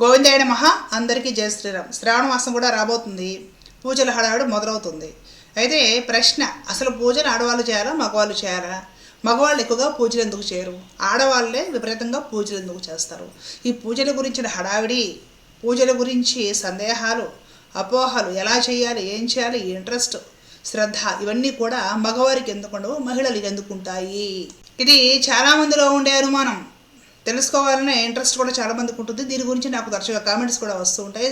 గోవిందాయన మహా అందరికీ జయ శ్రీరామ్. శ్రావణ మాసం కూడా రాబోతుంది. పూజల హడావిడి మొదలవుతుంది. అయితే ప్రశ్న అసలు పూజలు ఆడవాళ్ళు చేయాలా మగవాళ్ళు చేయాలా? మగవాళ్ళు ఎక్కువగా పూజలు ఎందుకు చేయరు? ఆడవాళ్ళే విపరీతంగా పూజలు ఎందుకు చేస్తారు? ఈ పూజల గురించిన హడావిడి పూజల గురించి సందేహాలు అపోహలు ఎలా చేయాలి ఏం చేయాలి ఇంట్రెస్ట్ శ్రద్ధ ఇవన్నీ కూడా మగవారికి ఎందుకుండవు మహిళలకు ఎందుకుంటాయి ఇది చాలా మందిలో ఉండే అనుమానం. తెలుసుకోవాలనే ఇంట్రెస్ట్ కూడా చాలా మందికి ఉంటుంది. దీని గురించి నాకు తరచుగా కామెంట్స్ కూడా వస్తూ ఉంటాయి.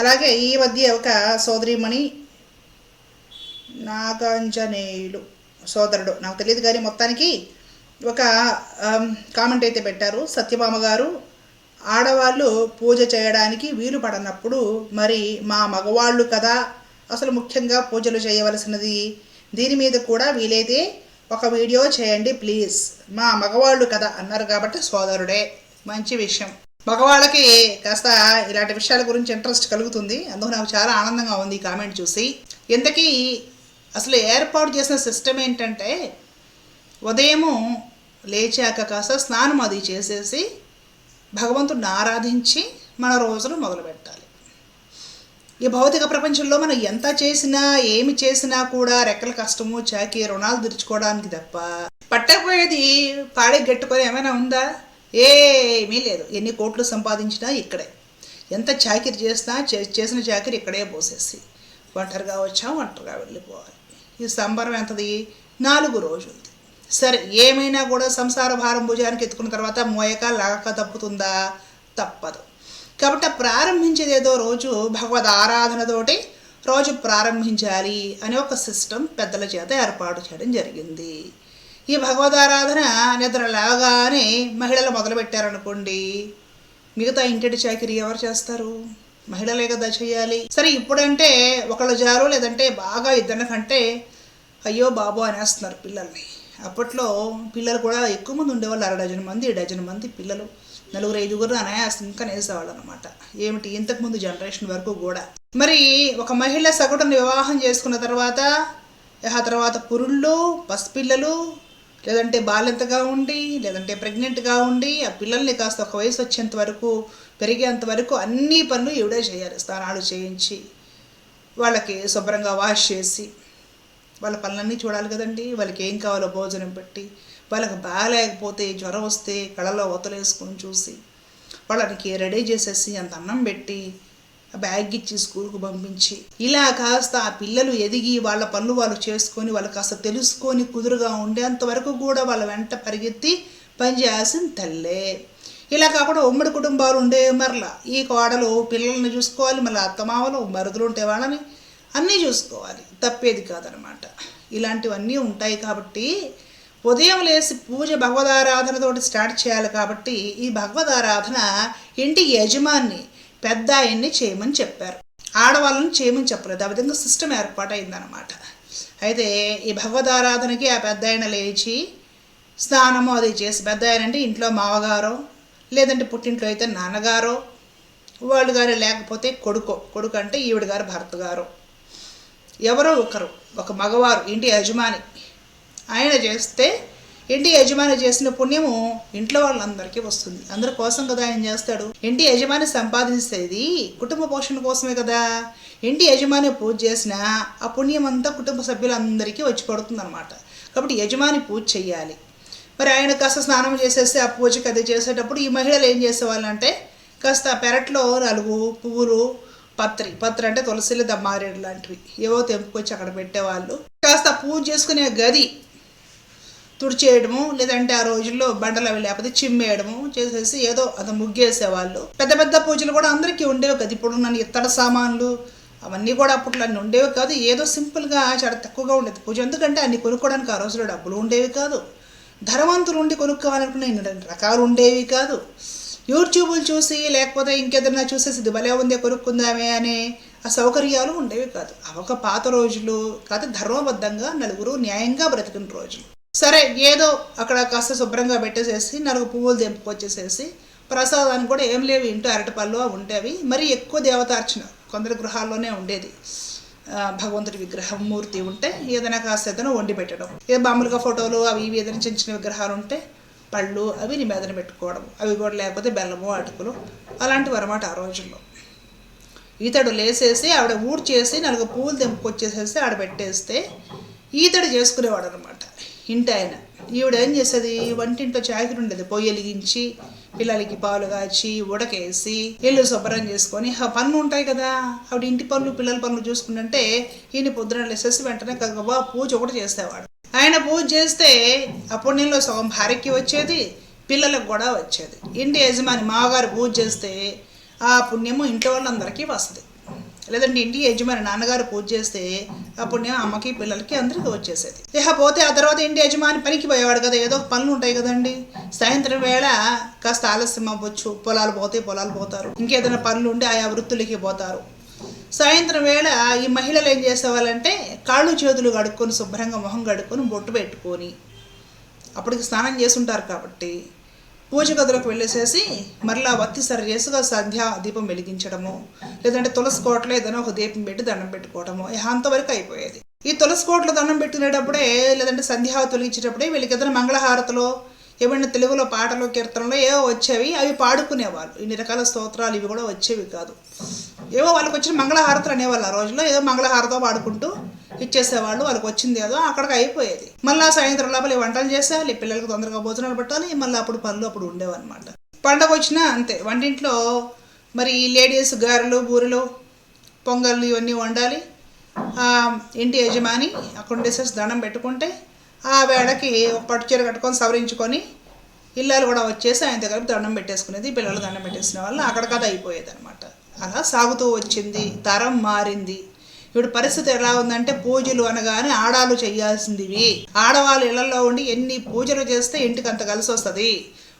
అలాగే ఈ మధ్య ఒక సోదరిమణి నాగాంజనేయులు సోదరుడు నాకు తెలియదు కానీ మొత్తానికి ఒక కామెంట్ అయితే పెట్టారు. సత్యభామ గారు ఆడవాళ్ళు పూజ చేయడానికి వీలు పడనప్పుడు మరి మా మగవాళ్ళు కదా అసలు ముఖ్యంగా పూజలు చేయవలసినది. దీని మీద కూడా వీలైతే ఒక వీడియో చేయండి ప్లీజ్ మా మగవాళ్ళు కదా అన్నారు కాబట్టి సోదరుడే. మంచి విషయం. మగవాళ్ళకి కాస్త ఇలాంటి విషయాల గురించి ఇంట్రెస్ట్ కలుగుతుంది. అందుకు నాకు చాలా ఆనందంగా ఉంది ఈ కామెంట్ చూసి. ఇంతకీ అసలు ఏర్పాటు చేసిన సిస్టమ్ ఏంటంటే ఉదయము లేచాక కాస్త స్నానం అది చేసేసి భగవంతుడిని ఆరాధించి మన రోజును మొదలు పెట్టాలి ఈ భౌతిక ప్రపంచంలో మనం ఎంత చేసినా ఏమి చేసినా కూడా రెక్కల కష్టము చాకి రుణాలు తీర్చుకోవడానికి తప్ప. పట్టకపోయేది పాడి గట్టుకొని ఏమైనా ఉందా? ఏమీ లేదు. ఎన్ని కోట్లు సంపాదించినా ఇక్కడే. ఎంత చాకిరి చేసినా చేసిన చాకిరి ఇక్కడే పోసేసి ఒంటరిగా వచ్చాం ఒంటరిగా వెళ్ళిపోవాలి. ఈ సంబరం ఎంతది? నాలుగు రోజులు సరే ఏమైనా కూడా సంసార భారం భుజానికి ఎత్తుకున్న తర్వాత మోయక లాగక తప్పుతుందా? తప్పదు. కాబట్టి ఆ రోజు భగవద్ ఆరాధనతోటి రోజు ప్రారంభించాలి అనే ఒక సిస్టమ్ పెద్దల చేత ఏర్పాటు చేయడం జరిగింది. ఈ భగవద్ ఆరాధన నిద్ర లేవగానే మహిళలు మొదలుపెట్టారనుకోండి. మిగతా ఇంటి చాకిరీ ఎవరు చేస్తారు? మహిళలే కదా చేయాలి. సరే ఇప్పుడంటే ఒకళ్ళు జారు లేదంటే బాగా ఇద్దరి కంటే అయ్యో బాబు అనేస్తున్నారు పిల్లల్ని. అప్పట్లో పిల్లలు కూడా ఎక్కువ మంది ఉండేవాళ్ళు అర డజన్ మంది డజన్ మంది పిల్లలు. నలుగురు ఐదుగురు అనాయాసం ఇంకా నేసేవాళ్ళు అనమాట ఏమిటి? ఇంతకుముందు జనరేషన్ వరకు కూడా. మరి ఒక మహిళ సగటును వివాహం చేసుకున్న తర్వాత ఆ తర్వాత పురుళ్ళు పసిపిల్లలు లేదంటే బాలింతగా ఉండి లేదంటే ప్రెగ్నెంట్గా ఉండి ఆ పిల్లల్ని కాస్త ఒక వయసు వచ్చేంత వరకు పెరిగేంత వరకు అన్ని పనులు ఈవిడే చేయాలి. స్నానాలు చేయించి వాళ్ళకి శుభ్రంగా వాష్ చేసి వాళ్ళ పనులన్నీ చూడాలి కదండి. వాళ్ళకి ఏం కావాలో భోజనం పెట్టి వాళ్ళకి బాగాలేకపోతే జ్వరం వస్తే కళ్ళలో ఒతలేసుకొని చూసి వాళ్ళకి రెడీ చేసేసి అంత అన్నం పెట్టి బ్యాగ్ ఇచ్చి స్కూల్కి పంపించి ఇలా కాస్త ఆ పిల్లలు ఎదిగి వాళ్ళ పనులు వాళ్ళు చేసుకొని వాళ్ళు కాస్త తెలుసుకొని కుదురుగా ఉండేంత వరకు కూడా వాళ్ళ వెంట పరిగెత్తి పనిచేయాల్సిన తల్లే. ఇలా కాకుండా ఉమ్మడి కుటుంబాలు ఉండే మరలా ఈ కోడలు పిల్లల్ని చూసుకోవాలి మళ్ళీ అత్తమామలు మరుదులు ఉంటే వాళ్ళని అన్నీ చూసుకోవాలి. తప్పేది కాదనమాట ఇలాంటివన్నీ ఉంటాయి కాబట్టి ఉదయం లేచి పూజ భగవదారాధనతోటి స్టార్ట్ చేయాలి కాబట్టి ఈ భగవదారాధన ఇంటి యజమాన్ని పెద్ద ఆయన్ని చేయమని చెప్పారు. ఆడవాళ్ళని చేయమని చెప్పలేదు. ఆ విధంగా సిస్టమ్ ఏర్పాటైందనమాట అయితే ఈ భగవదారాధనకి ఆ పెద్ద ఆయన లేచి స్నానము అది చేసి పెద్ద ఆయన అంటే ఇంట్లో మావగారో లేదంటే పుట్టింట్లో అయితే నాన్నగారో వాళ్ళు గారు లేకపోతే కొడుకో. కొడుకు అంటే ఈవిడ గారు భర్త గారు. ఎవరో ఒకరు ఒక మగవారు ఇంటి యజమాని. ఆయన చేస్తే ఇంటి యజమాని చేసిన పుణ్యము ఇంట్లో వాళ్ళందరికీ వస్తుంది. అందరి కోసం కదా ఆయన చేస్తాడు? ఇంటి యజమాని సంపాదించేది కుటుంబ పోషణ కోసమే కదా. ఇంటి యజమాని పూజ చేసినా ఆ పుణ్యం అంతా కుటుంబ సభ్యులందరికీ వచ్చి పడుతుంది అనమాట కాబట్టి యజమాని పూజ చేయాలి మరి ఆయన కాస్త స్నానం చేసేస్తే ఆ పూజకి అది చేసేటప్పుడు ఈ మహిళలు ఏం చేసేవాళ్ళంటే కాస్త పెరట్లో నలుగు పువ్వులు పత్రి. పత్రి అంటే తులసిలు దమ్మారేడు లాంటివి. ఏవో తెంపుకొచ్చి అక్కడ పెట్టేవాళ్ళు. కాస్త పూజ చేసుకునే గది తుడిచేయడము లేదంటే ఆ రోజుల్లో బండలు అవి లేకపోతే చిమ్మేయడము చేసేసి ఏదో అది ముగ్గేసేవాళ్ళు. పెద్ద పెద్ద పూజలు కూడా అందరికీ ఉండేవి కదా. ఇప్పుడు నన్ను ఇత్తడి సామాన్లు అవన్నీ కూడా అప్పట్లో అన్నీ ఉండేవి కాదు. ఏదో సింపుల్గా చాలా తక్కువగా ఉండేది పూజ. ఎందుకంటే అన్ని కొనుక్కోవడానికి ఆ రోజుల్లో డబ్బులు ఉండేవి కాదు. ధనవంతులు ఉండి కొనుక్కోవాలనుకున్న రకాలు ఉండేవి కాదు. యూట్యూబ్లు చూసి లేకపోతే ఇంకేదన్నా చూసేసి ఇది భలే ఉందే కొనుక్కుందామే అనే ఆ సౌకర్యాలు ఉండేవి కాదు. అవి ఒక పాత రోజులు కాదు ధర్మబద్ధంగా నలుగురు న్యాయంగా బ్రతికిన రోజులు. సరే ఏదో అక్కడ కాస్త శుభ్రంగా పెట్టేసేసి నలుగు పువ్వులు తెంపుకొచ్చేసేసి ప్రసాదాన్ని కూడా ఏం లేవు ఇంటూ అరటిపళ్ళు అవి ఉండేవి. మరి ఎక్కువ దేవతార్చన కొందరి గృహాల్లోనే ఉండేది. భగవంతుడి విగ్రహం మూర్తి ఉంటే ఏదైనా కాస్త ఏదైనా వండి పెట్టడం. ఏ మామూలుగా ఫోటోలు అవి ఇవి ఏదైనా చిన్న చిన్న విగ్రహాలు ఉంటే పళ్ళు అవి మెదన పెట్టుకోవడం అవి కూడా లేకపోతే బెల్లము అటుకులు అలాంటివి అనమాట ఆ రోజుల్లో. ఈతడు లేసేసి ఆవిడ ఊడ్ చేసి నలుగు పూలు తెంపుకొచ్చేసేసి ఆడ పెట్టేస్తే ఈతడు చేసుకునేవాడు అనమాట ఇంటి ఆయన. ఈవిడ ఏం చేసేది? వంటింట్లో చాకిరి ఉండేది. పొయ్యి వెలిగించి పిల్లలకి పాలు కాచి ఉడకేసి ఇల్లు శుభ్రం చేసుకొని ఆ పనులు ఉంటాయి కదా. ఆవిడ ఇంటి పనులు పిల్లల పనులు చూసుకుంటుంటే ఈయన పొద్దున లేసేసి వెంటనే గబా పూజ ఒకటి చేసేవాడు. ఆయన పూజ చేస్తే ఆ పుణ్యంలో సగం భార్యకి వచ్చేది పిల్లలకు కూడా వచ్చేది. ఇంటి యజమాని మామగారు పూజ చేస్తే ఆ పుణ్యము ఇంట్లో వాళ్ళందరికీ వస్తుంది. లేదంటే ఇంటి యజమాని నాన్నగారు పూజ చేస్తే ఆ పుణ్యం అమ్మకి పిల్లలకి అందరికీ వచ్చేసేది. ఇక పోతే ఆ తర్వాత ఇంటి యజమాని పనికి పోయేవాడు కదా ఏదో పనులు ఉంటాయి కదండి. సాయంత్రం వేళ కాస్త ఆలస్యం అవ్వచ్చు పొలాలు పోతే పొలాలు పోతారు. ఇంకేదైనా పనులు ఉండి ఆయా వృత్తులకి పోతారు. సాయంత్రం వేళ ఈ మహిళలు ఏం చేసేవాళ్ళంటే కాళ్ళు చేతులు కడుక్కొని శుభ్రంగా మొహం కడుక్కొని బొట్టు పెట్టుకొని అప్పటికి స్నానం చేసుంటారు కాబట్టి పూజ గదిలోకి వెళ్ళేసేసి మరలా వత్తి సరిచేసుగా సంధ్యా దీపం వెలిగించడము లేదంటే తులసి కోటలో ఏదైనా ఒక దీపం పెట్టి దండం పెట్టుకోవడము అంతవరకు అయిపోయేది. ఈ తులసి కోటలో దండం పెట్టుకునేటప్పుడే లేదంటే సంధ్యా తొలగించేటప్పుడే వీళ్ళకి ఏదైనా మంగళహారతిలో ఏమైనా తెలుగులో పాటలు కీర్తనలు ఏవో వచ్చేవి అవి పాడుకునేవాళ్ళు. ఇన్ని రకాల స్తోత్రాలు ఇవి కూడా వచ్చేవి కాదు. ఏవో వాళ్ళకి వచ్చిన మంగళహారతులు అనేవాళ్ళు ఆ రోజుల్లో. ఏదో మంగళహారతో పాడుకుంటూ ఇచ్చేసేవాళ్ళు వాళ్ళకి వచ్చింది ఏదో అక్కడికి అయిపోయేది. మళ్ళీ సాయంత్రం లోపల ఈ వంటలు చేసేయాలి పిల్లలకి తొందరగా భోజనాలు పెట్టాలి మళ్ళీ అప్పుడు పనులు అప్పుడు ఉండేవన్నమాట. పండగ వచ్చినా అంతే వంటింట్లో మరి లేడీస్ గారెలు బూరెలు పొంగళ్ళు ఇవన్నీ వండాలి. ఇంటి యజమాని అక్కడ ఉండేసేసి దండం పెట్టుకుంటే ఆ వేళకి పట్టు చీర కట్టుకొని సవరించుకొని ఇల్లాలు కూడా వచ్చేసి ఆయన దగ్గర దండం పెట్టేసుకునేది పిల్లలు దండం పెట్టేసిన వాళ్ళు అక్కడికది అయిపోయేది అనమాట అలా సాగుతూ వచ్చింది తరం మారింది. ఇప్పుడు పరిస్థితి ఎలా ఉందంటే పూజలు అనగానే ఆడాలు చేయాల్సిందివి. ఆడవాళ్ళు ఇళ్ళలో ఉండి ఎన్ని పూజలు చేస్తే ఇంటికి అంత కలిసి వస్తుంది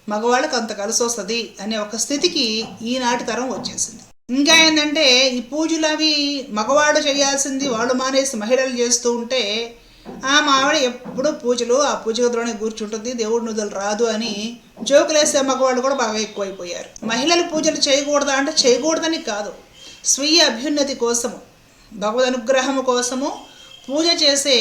మగవాళ్ళకి అంత కలిసి వస్తుంది అనే ఒక స్థితికి ఈనాటి తరం వచ్చేసింది. ఇంకా ఏంటంటే ఈ పూజలు అవి మగవాడు చేయాల్సింది వాళ్ళు మానేసి మహిళలు చేస్తూ ఉంటే ఆ మావిడ ఎప్పుడు పూజలు ఆ పూజ గదిలోనే కూర్చుంటుంది దేవుడు నుదలు రాదు అని జోకులేసే మగవాళ్ళు కూడా బాగా ఎక్కువైపోయారు. మహిళలు పూజలు చేయకూడదా అంటే చేయకూడదని కాదు. స్వీయ అభ్యున్నతి కోసము భగవద్ అనుగ్రహము కోసము పూజ చేసే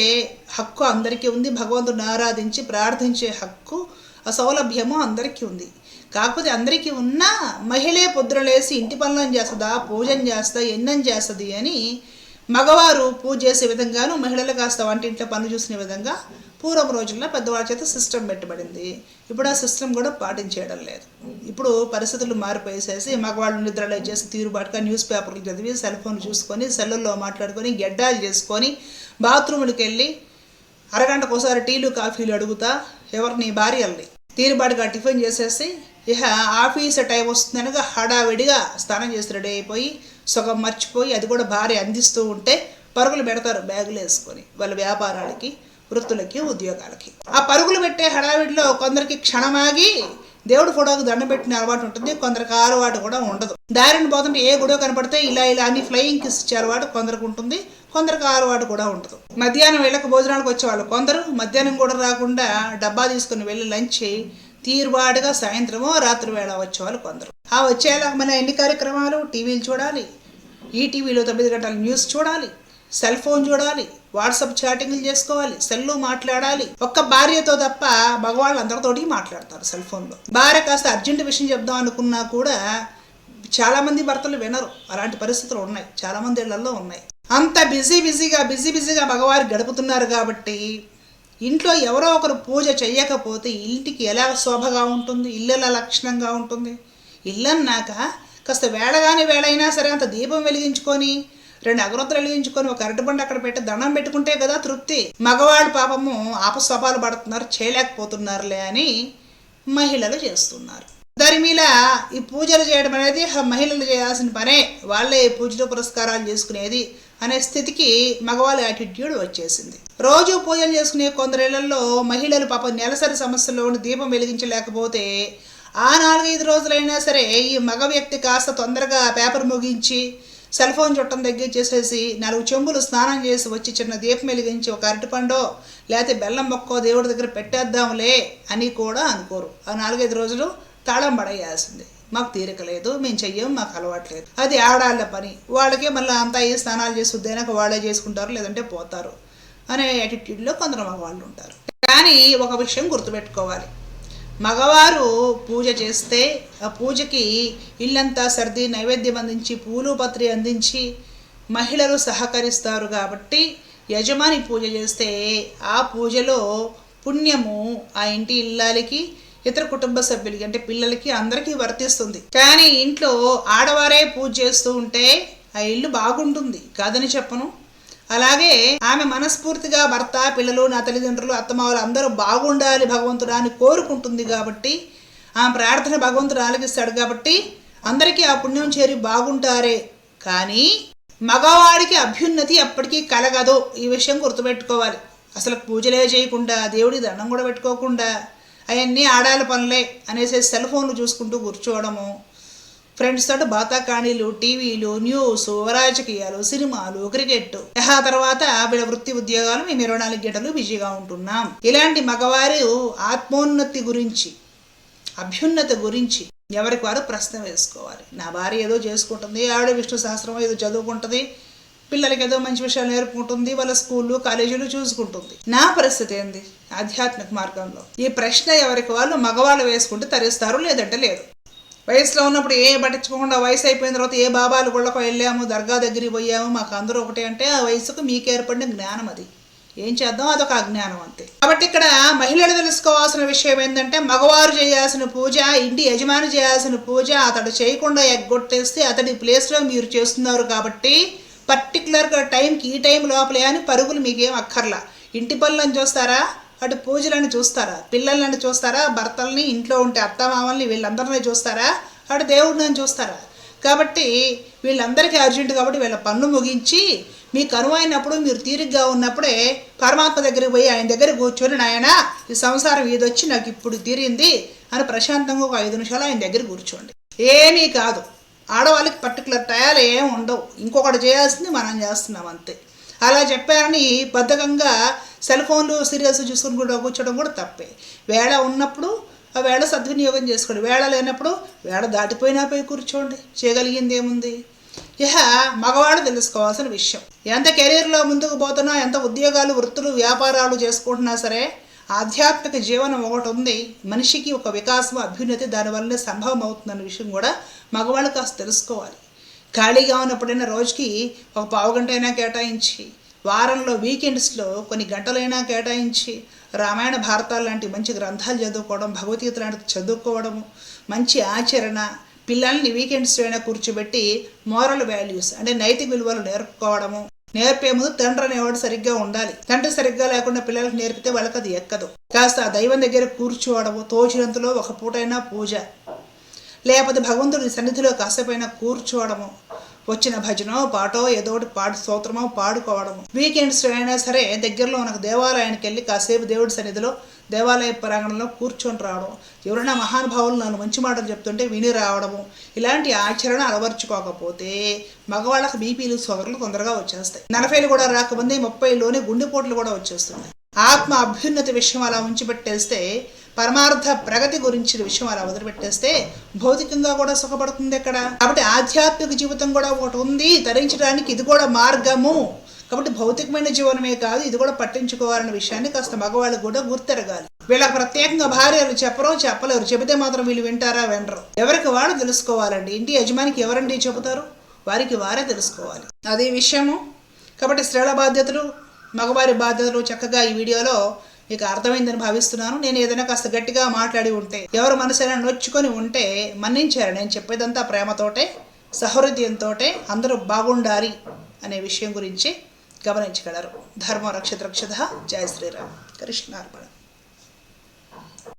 హక్కు అందరికీ ఉంది. భగవంతుని ఆరాధించి ప్రార్థించే హక్కు ఆ సౌలభ్యము అందరికీ ఉంది. కాకపోతే అందరికీ ఉన్నా మహిళే పొద్దునలేసి ఇంటి పనులను చేస్తుందా పూజను చేస్తా ఎన్నం చేస్తుంది అని మగవారు పూజ చేసే విధంగాను మహిళలు కాస్త వంటింట్లో పనులు చూసిన విధంగా పూర్వం రోజుల్లో పెద్దవాళ్ళ చేత సిస్టమ్ పెట్టబడింది. ఇప్పుడు ఆ సిస్టమ్ కూడా పాటించేయడం లేదు. ఇప్పుడు పరిస్థితులు మారిపోయేసేసి మగవాళ్ళు నిద్రలో చేసి తీరుబాటుగా న్యూస్ పేపర్లు చదివి సెల్ ఫోన్ చూసుకొని సెల్లుల్లో మాట్లాడుకొని గెడ్డాలు చేసుకొని బాత్రూములకు వెళ్ళి అరగంటకు ఒకసారి టీలు కాఫీలు అడుగుతా ఎవరిని భార్యల్ని. తీరుబాటుగా టిఫిన్ చేసేసి ఇహ ఆఫీస్ టైం వస్తుందనగా హడావిడిగా స్నానం చేసి రెడీ అయిపోయి సగం మర్చిపోయి అది కూడా భార్య అందిస్తూ ఉంటే పరుగులు పెడతారు బ్యాగులు వేసుకొని వాళ్ళ వ్యాపారాలకి వృత్తులకి ఉద్యోగాలకి. ఆ పరుగులు పెట్టే హడావిడిలో కొందరికి క్షణమాగి దేవుడి ఫోటోకి దండం పెట్టిన అలవాటు ఉంటుంది. కొందరికి అలవాటు కూడా ఉండదు. దారిని పోతుంటే ఏ గుడో కనపడితే ఇలా ఇలా అని ఫ్లయింగ్ కిస్ ఇచ్చే అలవాటు కొందరికి ఉంటుంది. కొందరికి అలవాటు కూడా ఉండదు. మధ్యాహ్నం వెళ్ళక భోజనాలకు వచ్చేవాళ్ళు కొందరు. మధ్యాహ్నం కూడా రాకుండా డబ్బా తీసుకుని వెళ్ళి లంచ్ తీరుబాటుగా సాయంత్రమో రాత్రి వేళ వచ్చేవాళ్ళు కొందరు. ఆ వచ్చేలా మన ఎన్ని కార్యక్రమాలు? టీవీలు చూడాలి. ఈటీవీలో తొమ్మిది గంటల న్యూస్ చూడాలి. సెల్ ఫోన్ చూడాలి. వాట్సాప్ చాటింగ్లు చేసుకోవాలి. సెల్లు మాట్లాడాలి. ఒక్క భార్యతో తప్ప మగవాళ్ళు అందరితోటి మాట్లాడతారు సెల్ ఫోన్లో. భార్య కాస్త అర్జెంట్ విషయం చెప్దాం అనుకున్నా కూడా చాలామంది భర్తలు వినరు. అలాంటి పరిస్థితులు ఉన్నాయి. చాలామంది ఇళ్ళలో ఉన్నాయి. అంత బిజీ బిజీగా బిజీ బిజీగా మగవారు గడుపుతున్నారు కాబట్టి ఇంట్లో ఎవరో ఒకరు పూజ చేయకపోతే ఇంటికి ఎలా శోభగా ఉంటుంది? ఇల్లు ఎలా లక్షణంగా ఉంటుంది? ఇల్లు అన్నాక కాస్త వేళగాని వేళైనా సరే అంత దీపం వెలిగించుకొని రెండు అగరొత్తులు వెలిగించుకొని ఒక అరటిబండి అక్కడ పెట్టి దండం పెట్టుకుంటే కదా తృప్తి. మగవాడు పాపము ఆపస్వభాలు పడుతున్నారు చేయలేకపోతున్నారులే అని మహిళలు చేస్తున్నారు. దాని మీద ఈ పూజలు చేయడం అనేది మహిళలు చేయాల్సిన పనే. వాళ్ళే ఈ పూజలు పురస్కారాలు చేసుకునేది అనే స్థితికి మగవాళ్ళ యాటిట్యూడ్ వచ్చేసింది. రోజు పూజలు చేసుకునే కొందరిళ్ళలో మహిళలు పాపం నెలసరి సమస్యలో దీపం వెలిగించలేకపోతే ఆ నాలుగైదు రోజులైనా సరే ఈ మగ వ్యక్తి కాస్త తొందరగా పేపర్ ముగించి సెల్ ఫోన్ చుట్టం దగ్గర చేసేసి నాలుగు చెంబులు స్నానం చేసి వచ్చి చిన్న దీపం వెలిగించి ఒక అరటిపండో లేకపోతే బెల్లం మొక్కో దేవుడి దగ్గర పెట్టేద్దాంలే అని కూడా అనుకోరు. ఆ నాలుగైదు రోజులు తాళం పడేయాల్సిందే మాకు తీరిక లేదు మేము చెయ్యం మాకు అలవాట్లేదు అది ఆడాళ్ళ పని. వాళ్ళకే మళ్ళీ అంతా ఏ స్నానాలు చేసి ఉద్దైనాక వాళ్ళే చేసుకుంటారు లేదంటే పోతారు అనే యాటిట్యూడ్లో కొందరు మగవాళ్ళు ఉంటారు కానీ ఒక విషయం గుర్తుపెట్టుకోవాలి. మగవారు పూజ చేస్తే ఆ పూజకి ఇల్లంతా సర్ది నైవేద్యం అందించి పూలు పత్రి అందించి మహిళలు సహకరిస్తారు కాబట్టి యజమాని పూజ చేస్తే ఆ పూజలో పుణ్యము ఆ ఇంటి ఇల్లాలకి ఇతర కుటుంబ సభ్యులకి అంటే పిల్లలకి అందరికీ వర్తిస్తుంది. కానీ ఇంట్లో ఆడవారే పూజ చేస్తూ ఉంటే ఆ ఇల్లు బాగుంటుంది. కాదని చెప్పను. అలాగే ఆమె మనస్ఫూర్తిగా భర్త పిల్లలు నా తల్లిదండ్రులు అత్తమావులు అందరూ బాగుండాలి భగవంతుడా అని కోరుకుంటుంది కాబట్టి ఆమె ప్రార్థన భగవంతుడు ఆలకిస్తాడు కాబట్టి అందరికీ ఆ పుణ్యం చేరి బాగుంటారే. కానీ మగవాడికి అభ్యున్నతి ఎప్పటికీ కలగదు. ఈ విషయం గుర్తుపెట్టుకోవాలి. అసలు పూజలే చేయకుండా దేవుడి దండం కూడా పెట్టుకోకుండా అవన్నీ ఆడాల పనులే అనేసి సెల్ ఫోన్లు చూసుకుంటూ కూర్చోవడము. ఫ్రెండ్స్ తోటి బాతాకాణీలు టీవీలు న్యూస్ రాజకీయాలు సినిమాలు క్రికెట్ ఆ తర్వాత వీళ్ళ వృత్తి ఉద్యోగాలు మేము ఇరవై నాలుగు గంటలు బిజీగా ఉంటున్నాం. ఇలాంటి మగవారు ఆత్మోన్నతి గురించి అభ్యున్నత గురించి ఎవరికి వారు ప్రశ్న వేసుకోవాలి. నా భార్య ఏదో చేసుకుంటుంది ఆవిడ విష్ణు సహస్రం ఏదో చదువుకుంటుంది పిల్లలకి ఏదో మంచి విషయాలు నేర్పుకుంటుంది వాళ్ళ స్కూళ్ళు కాలేజీలు చూసుకుంటుంది. నా పరిస్థితి ఏంది? ఆధ్యాత్మిక మార్గంలో. ఈ ప్రశ్న ఎవరికి వాళ్ళు మగవాళ్ళు వేసుకుంటే తరిస్తారు లేదంటే లేదు. వయసులో ఉన్నప్పుడు ఏ పట్టించుకోకుండా వయసు అయిపోయిన తర్వాత ఏ బాబాలు గుళ్ళకు వెళ్ళాము దర్గా దగ్గరికి పోయాము మాకు అందరూ ఒకటే అంటే ఆ వయసుకు మీకు ఏర్పడిన జ్ఞానం అది. ఏం చేద్దాం? అదొక అజ్ఞానం అంతే. కాబట్టి ఇక్కడ మహిళలు తెలుసుకోవాల్సిన విషయం ఏంటంటే మగవారు చేయాల్సిన పూజ ఇంటి యజమాని చేయాల్సిన పూజ అతడు చేయకుండా ఎగ్గొట్టేస్తే అతడి ప్లేస్లో మీరు చేస్తున్నారు కాబట్టి పర్టికులర్గా టైంకి ఈ టైం లోపలే అని పరుగులు మీకేం అక్కర్లా. ఇంటి పనులను చూస్తారా? అటు పూజలను చూస్తారా? పిల్లలను చూస్తారా? భర్తల్ని ఇంట్లో ఉంటే అత్తమామల్ని వీళ్ళందరినీ చూస్తారా? అటు దేవుడిని చూస్తారా? కాబట్టి వీళ్ళందరికీ అర్జెంట్ కాబట్టి వీళ్ళ పన్ను ముగించి మీకు కనువైనప్పుడు మీరు తీరిగ్గా ఉన్నప్పుడే పరమాత్మ దగ్గరికి పోయి ఆయన దగ్గర కూర్చొని నాయన ఈ సంసారం వచ్చి నాకు ఇప్పుడు తీరింది? అని ప్రశాంతంగా ఒక ఐదు నిమిషాలు ఆయన దగ్గర కూర్చోండి. ఏమీ కాదు. ఆడవాళ్ళకి పర్టికులర్ టయాలు ఏం ఉండవు. ఇంకొకటి చేయాల్సింది మనం చేస్తున్నాం అంతే. అలా చెప్పారని బద్ధకంగా సెల్ ఫోన్లు సీరియల్స్ చూసుకుని కూడా కూర్చోడం కూడా తప్పే. వేళ ఉన్నప్పుడు ఆ వేళ సద్వినియోగం చేసుకోండి. వేళ లేనప్పుడు వేళ దాటిపోయినా పోయి కూర్చోండి. చేయగలిగింది ఏముంది? ఇహ మగవాడు తెలుసుకోవాల్సిన విషయం. ఎంత కెరీర్లో ముందుకు పోతున్నా ఎంత ఉద్యోగాలు వృత్తులు వ్యాపారాలు చేసుకుంటున్నా సరే ఆధ్యాత్మిక జీవనం ఒకటి ఉంది. మనిషికి ఒక వికాసం అభ్యున్నతి దానివల్ల సంభవం అవుతుందన్న విషయం కూడా మగవాళ్ళు కాస్త తెలుసుకోవాలి. ఖాళీగా ఉన్నప్పుడైనా రోజుకి ఒక పావు గంట అయినా కేటాయించి వారంలో వీకెండ్స్లో కొన్ని గంటలైనా కేటాయించి రామాయణ భారతాలు లాంటి మంచి గ్రంథాలు చదువుకోవడం భగవద్గీత లాంటిది చదువుకోవడము మంచి ఆచరణ పిల్లల్ని వీకెండ్స్ అయినా కూర్చోబెట్టి మోరల్ వాల్యూస్ అంటే నైతిక విలువలు నేర్పుకోవడము నేర్పే ముందు తండ్రి అనేవాడు సరిగ్గా ఉండాలి. తండ్రి సరిగ్గా లేకుండా పిల్లలకు నేర్పితే వాళ్ళకి అది ఎక్కదు. కాస్త ఆ దైవం దగ్గర కూర్చోవడము తోచినంతలో ఒక పూటైనా పూజ. లేకపోతే భగవంతుడి సన్నిధిలో కాసేపైనా కూర్చోవడము వచ్చిన భజనో పాటో ఏదో ఒకటి పాడు స్తోత్రమో పాడుకోవడము. వీకెండ్స్ అయినా సరే దగ్గరలో మనకు దేవాలయానికి వెళ్ళి కాసేపు దేవుడి సన్నిధిలో దేవాలయ ప్రాంగణంలో కూర్చొని రావడం. ఎవరైనా మహానుభావులు నన్ను మంచి మాటలు చెప్తుంటే విని రావడము. ఇలాంటి ఆచరణ అలవర్చుకోకపోతే మగవాళ్ళకి బీపీలు షుగర్లు తొందరగా వచ్చేస్తాయి. నలభైలు కూడా రాకముందే ముప్పైలోనే గుండెపోట్లు కూడా వచ్చేస్తున్నాయి. ఆత్మ అభ్యున్నతి విషయం అలా ఉంచిపెట్టేస్తే పరమార్థ ప్రగతి గురించిన విషయం అలా వదిలిపెట్టేస్తే భౌతికంగా కూడా సుఖపడుతుంది ఎక్కడ? కాబట్టి ఆధ్యాత్మిక జీవితం కూడా ఒకటి ఉంది ధరించడానికి ఇది కూడా మార్గము. కాబట్టి భౌతికమైన జీవనమే కాదు ఇది కూడా పట్టించుకోవాలన్న విషయాన్ని కాస్త మగవాళ్ళు కూడా గుర్తెరగాలి. వీళ్ళకి ప్రత్యేకంగా భార్యలు చెప్పరు చెప్పలేరు. చెబితే మాత్రం వీళ్ళు వింటారా వినరు. ఎవరికి వాళ్ళు తెలుసుకోవాలండి? ఇంటి యజమానికి ఎవరండి చెబుతారు? వారికి వారే తెలుసుకోవాలి. అదే విషయము. కాబట్టి స్త్రీల బాధ్యతలు మగవారి బాధ్యతలు చక్కగా ఈ వీడియోలో మీకు అర్థమైందని భావిస్తున్నాను. నేను ఏదైనా కాస్త గట్టిగా మాట్లాడి ఉంటే ఎవరు మనసైనా నొచ్చుకొని ఉంటే మన్నించారు. నేను చెప్పేదంతా ప్రేమతోటే సహృదయంతో అందరూ బాగుండాలి అనే విషయం గురించి గమనించగలరు. ధర్మ రక్షత రక్షత జయ శ్రీరామ్. కృష్ణార్పణ.